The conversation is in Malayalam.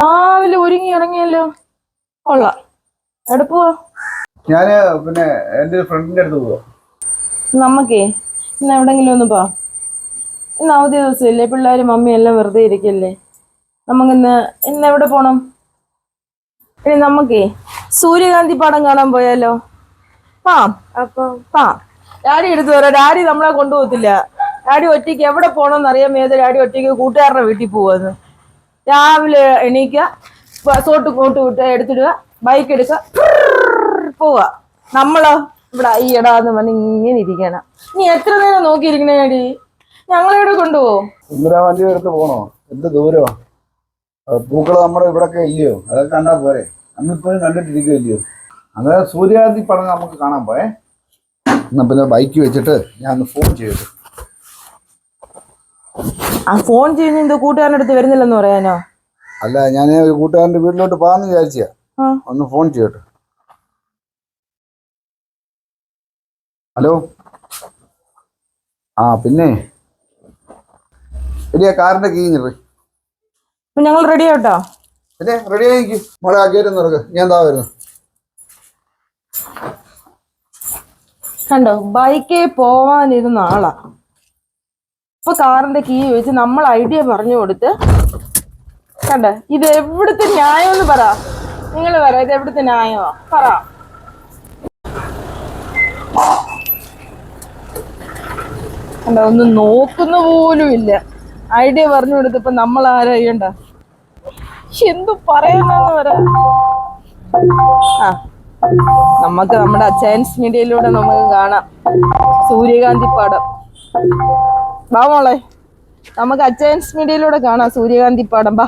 രാവിലെ ഒരുങ്ങി ഇറങ്ങിയല്ലോ. കൊള്ളാം. എവിടെ പോവാ. ഞാൻ പിന്നെ എന്റെ ഒരു ഫ്രണ്ടിന്റെ അടുത്ത് പോവാ. നമുക്കേ ഇന്ന് എവിടെങ്കിലും ഒന്ന് പോവാം. ഇന്ന് അവധി ദിവസമില്ലേ പിള്ളേരും മമ്മിയും എല്ലാം വെറുതെ ഇരിക്കല്ലേ. നമുക്കിന്ന് ഇന്ന് എവിടെ പോണം? ഇനി നമുക്കേ സൂര്യകാന്തി പടം കാണാൻ പോയാലോ? ആ അപ്പൊ? ആ. ഡാഡി എടുത്തു പറയാം ഡാഡി നമ്മളെ കൊണ്ടുപോകത്തില്ല. ഡാഡി ഒറ്റയ്ക്ക് എവിടെ പോകണമെന്ന് അറിയാൻ ഏത് ഡാഡി ഒറ്റയ്ക്ക് കൂട്ടുകാരുടെ വീട്ടിൽ പോവാന്ന്. രാവിലെ എണീക്കുക സോട്ട് കോട്ട് വിട്ട് എടുത്തിടുക ബൈക്ക് എടുക്കുക പോവുക. നമ്മളോ ഇവിടെ ഈ ഇടാന്ന് പറഞ്ഞ് ഇങ്ങനെ ഇരിക്കണം. നീ എത്ര നേരം നോക്കിയിരിക്കണേടി ഞങ്ങളെവിടെ കൊണ്ടുപോകും ഇന്ദിരാ വണ്ടി എടുത്ത് പോണോ? എന്ത് ദൂരമാ പൂക്കൾ നമ്മുടെ ഇവിടൊക്കെ ഇല്ലയോ? അതൊക്കെ കണ്ടാ പോരെ. നമ്മളിപ്പോഴും കണ്ടിട്ടിരിക്കുമല്ലയോ അങ്ങനെ സൂര്യാദി പടം നമുക്ക് കാണാൻ പോയേ. എന്നാ പിന്നെ ബൈക്ക് വെച്ചിട്ട് ഞാൻ ഒന്ന് ഫോൺ ചെയ്തു ആ ഫോൺ ചെയ്യുന്ന എന്തോ കൂട്ടുകാരന്റെ അടുത്ത് വരുന്നില്ലെന്ന് പറയാനോ? അല്ല ഞാൻ ഒരു കൂട്ടുകാരന്റെ വീട്ടിലോട്ട് പോകാന്ന് വിചാരിച്ചാ ഒന്ന് ഫോൺ ചെയ്യട്ടെ. ഹലോ? ആ പിന്നെ? എടി കാറിന്റെ കീ ഞെറി ഞങ്ങൾ റെഡി ആട്ടോ? പിന്നെ റെഡി ആയിക്ക് മോളെ ആ ഗേറ്റ് ഒന്ന് ഇറക്ക് ഞാൻ എന്താ വരുന്നു. കണ്ടോ? ബൈക്കേ പോവാനിരുന്ന ആളാ. ഇപ്പൊ കാറിന്റെ കീ വെച്ച് നമ്മൾ ഐഡിയ പറഞ്ഞു കൊടുത്ത് കണ്ട? ഇത് എവിടുത്തെ ന്യായം എന്ന് പറ. നിങ്ങൾ പറ ഇത് എവിടുത്തെ ന്യായമാ? പറ. കണ്ട ഒന്ന് നോക്കുന്ന പോലും ഇല്ല. ഐഡിയ പറഞ്ഞു കൊടുത്തപ്പോ നമ്മൾ ആരാ ചെയ്യണ്ട? എന്തു പറയുന്ന പറ. ആ നമുക്ക് നമ്മുടെ അച്ചയൻസ് മീഡിയയിലൂടെ നമുക്ക് കാണാം. സൂര്യകാന്തി പാടം. വാ മോളെ. നമുക്ക് അച്ചയൻസ് മീഡിയയിലൂടെ കാണാം സൂര്യകാന്തി പാടം. ബാ